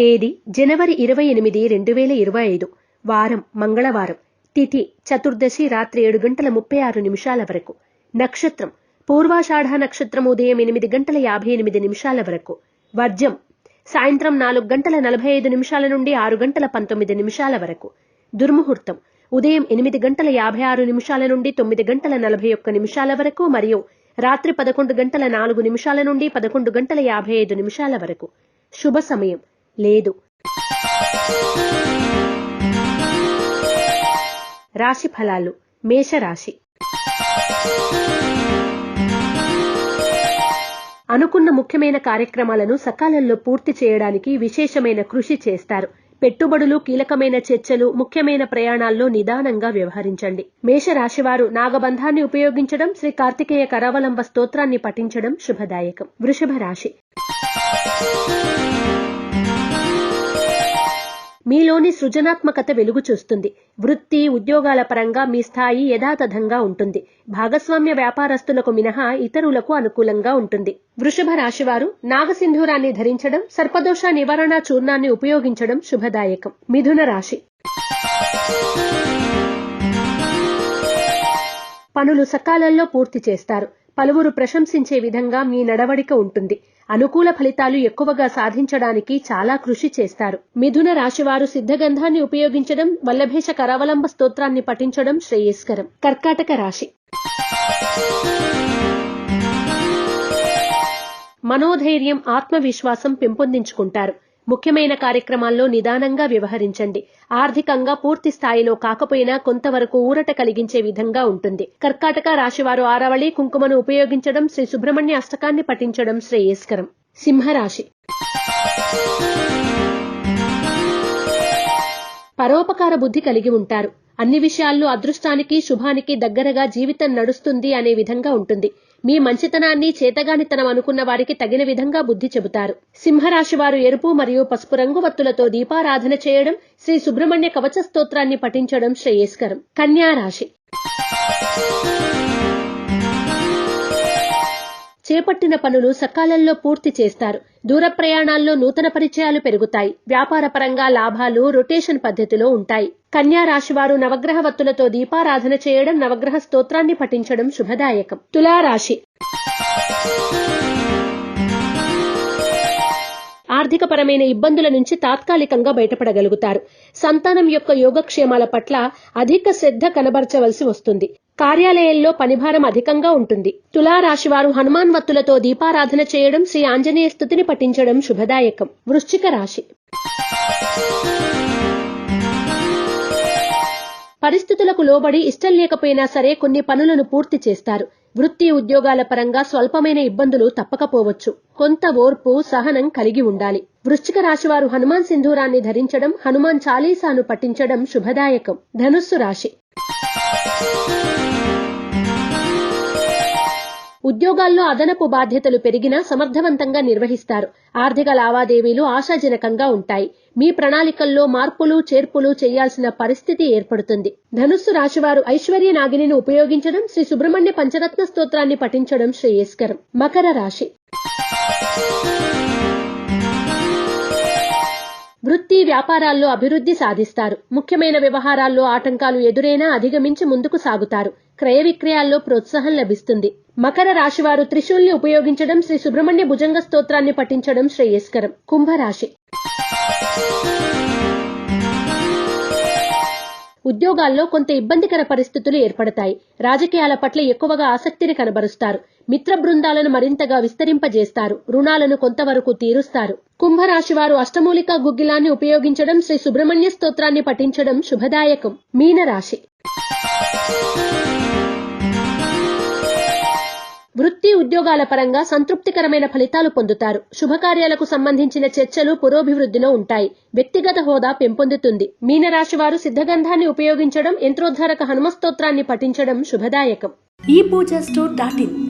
తేదీ జనవరి ఇరవై ఎనిమిది రెండు వేల ఇరవై ఐదు. వారం మంగళవారం. తిథి చతుర్దశి రాత్రి ఏడు గంటల ముప్పై ఆరు నిమిషాల వరకు. నక్షత్రం. పూర్వాషాఢ నక్షత్రం ఉదయం ఎనిమిది గంటల యాభై ఎనిమిది నిమిషాల వరకు. వర్జం. సాయంత్రం నాలుగు గంటల నలభై ఐదు నిమిషాల నుండి ఆరు గంటల పంతొమ్మిది నిమిషాల వరకు. దుర్ముహూర్తం. ఉదయం ఎనిమిది గంటల యాభై ఆరు నిమిషాల నుండి తొమ్మిది గంటల నలభై ఒక్క నిమిషాల వరకు మరియు రాత్రి పదకొండు గంటల నాలుగు నిమిషాల నుండి పదకొండు గంటల యాభై ఐదు నిమిషాల వరకు. శుభ సమయం. లేదు. రాశి ఫలాలు. మేషరాశి. అనుకున్న ముఖ్యమైన కార్యక్రమాలను సకాలంలో పూర్తి చేయడానికి విశేషమైన కృషి చేస్తారు. పెట్టుబడులు కీలకమైన చర్చలు ముఖ్యమైన ప్రయాణాల్లో నిదానంగా వ్యవహరించండి. మేషరాశివారు నాగబంధాన్ని ఉపయోగించడం శ్రీ కార్తికేయ కరావలంబ స్తోత్రాన్ని పఠించడం శుభదాయకం. వృషభ రాశి మీలోని సృజనాత్మకత వెలుగు చూస్తుంది. వృత్తి ఉద్యోగాల పరంగా మీ స్థాయి యథాతథంగా ఉంటుంది. భాగస్వామ్య వ్యాపారస్తులకు మినహా ఇతరులకు అనుకూలంగా ఉంటుంది. వృషభ రాశివారు నాగసింధూరాన్ని ధరించడం సర్పదోష నివారణ చూర్ణాన్ని ఉపయోగించడం శుభదాయకం. మిథున రాశి. పనులు సకాలంలో పూర్తి చేస్తారు. పలువురు ప్రశంసించే విధంగా మీ నడవడిక ఉంటుంది. అనుకూల ఫలితాలు ఎక్కువగా సాధించడానికి చాలా కృషి చేస్తారు. మిథున రాశివారు సిద్ధగంధాన్ని ఉపయోగించడం వల్లభేష కరావలంబ స్తోత్రాన్ని పఠించడం శ్రేయస్కరం. కర్కాటక రాశి. మనోధైర్యం ఆత్మవిశ్వాసం పెంపొందించుకుంటారు. ముఖ్యమైన కార్యక్రమాల్లో నిదానంగా వ్యవహరించండి. ఆర్థికంగా పూర్తి స్థాయిలో కాకపోయినా కొంతవరకు ఊరట కలిగించే విధంగా ఉంటుంది. కర్కాటక రాశివారు ఆరవళి కుంకుమను ఉపయోగించడం శ్రీ సుబ్రహ్మణ్య అష్టకాన్ని పఠించడం శ్రేయస్కరం. సింహరాశి పరోపకార బుద్ధి కలిగి ఉంటారు. అన్ని విషయాల్లో అదృష్టానికి శుభానికి దగ్గరగా జీవితం నడుస్తుంది అనే విధంగా ఉంటుంది. మీ మంచితనాన్ని చేతగానితనం అనుకున్న వారికి తగిన విధంగా బుద్ధి చెబుతారు. సింహరాశి వారు ఎరుపు మరియు పసుపు రంగు వత్తులతో దీపారాధన చేయడం శ్రీ సుబ్రహ్మణ్య కవచ స్తోత్రాన్ని పఠించడం శ్రేయస్కరం. కన్యా రాశి. చేపట్టిన పనులు సకాలంలో పూర్తి చేస్తారు. దూర ప్రయాణాల్లో నూతన పరిచయాలు పెరుగుతాయి. వ్యాపార పరంగా లాభాలు రొటేషన్ పద్ధతిలో ఉంటాయి. కన్యా రాశివారు నవగ్రహ వత్తులతో దీపారాధన చేయడం నవగ్రహ స్తోత్రాన్ని పఠించడం శుభదాయకం. తులారాశి ఆర్థికపరమైన ఇబ్బందుల నుంచి తాత్కాలికంగా బయటపడగలుగుతారు. సంతానం యొక్క యోగక్షేమాల పట్ల అధిక శ్రద్ధ కనబరచవలసి వస్తుంది. కార్యాలయంలో పనిభారం అధికంగా ఉంటుంది. తులారాశివారు హనుమాన్ వత్తులతో దీపారాధన చేయడం శ్రీ ఆంజనేయ స్థుతిని పఠించడం శుభదాయకం. వృశ్చిక రాశి. పరిస్థితులకు లోబడి ఇష్టం లేకపోయినా సరే కొన్ని పనులను పూర్తి చేస్తారు. వృత్తి ఉద్యోగాల పరంగా స్వల్పమైన ఇబ్బందులు తప్పకపోవచ్చు. కొంత ఓర్పు సహనం కలిగి ఉండాలి. వృశ్చిక రాశివారు హనుమాన్ సింధూరాన్ని ధరించడం హనుమాన్ చాలీసాను పఠించడం శుభదాయకం. ధనుస్సు రాశి. ఉద్యోగాల్లో అదనపు బాధ్యతలు పెరిగినా సమర్థవంతంగా నిర్వహిస్తారు. ఆర్థిక లావాదేవీలు ఆశాజనకంగా ఉంటాయి. మీ ప్రణాళికల్లో మార్పులు చేర్పులు చేయాల్సిన పరిస్థితి ఏర్పడుతుంది. ధనుస్సు రాశివారు ఐశ్వర్య నాగిని ఉపయోగించడం శ్రీ సుబ్రహ్మణ్య పంచరత్న స్తోత్రాన్ని పఠించడం శ్రేయస్కరం. మకర రాశి. వృత్తి వ్యాపారాల్లో అభివృద్ధి సాధిస్తారు. ముఖ్యమైన వ్యవహారాల్లో ఆటంకాలు ఎదురైనా అధిగమించి ముందుకు సాగుతారు. క్రయ విక్రయాల్లో ప్రోత్సాహం లభిస్తుంది. మకర రాశివారు త్రిశూల్ని ఉపయోగించడం శ్రీ సుబ్రహ్మణ్య భుజంగ స్తోత్రాన్ని పఠించడం శ్రేయస్కరం. కుంభరాశి. ఉద్యోగాల్లో కొంత ఇబ్బందికర పరిస్థితులు ఏర్పడతాయి. రాజకీయాల పట్ల ఎక్కువగా ఆసక్తిని కనబరుస్తారు. మిత్ర బృందాలను మరింతగా విస్తరింపజేస్తారు. రుణాలను కొంతవరకు తీరుస్తారు. కుంభరాశి వారు అష్టమూలిక గుగ్గిలాన్ని ఉపయోగించడం శ్రీ సుబ్రహ్మణ్య స్తోత్రాన్ని పఠించడం శుభదాయకం. మీనరాశి. వృత్తి ఉద్యోగాల పరంగా సంతృప్తికరమైన ఫలితాలు పొందుతారు. శుభకార్యాలకు సంబంధించిన చర్చలు పురోభివృద్ధిలో ఉంటాయి. వ్యక్తిగత హోదా పెంపొందుతుంది. మీనరాశి వారు సిద్ధగంధాన్ని ఉపయోగించడం యంత్రోద్ధారక హనుమస్తోత్రాన్ని పఠించడం శుభదాయకం. ఈ పూజ స్టోర్ డాట్ ఇన్.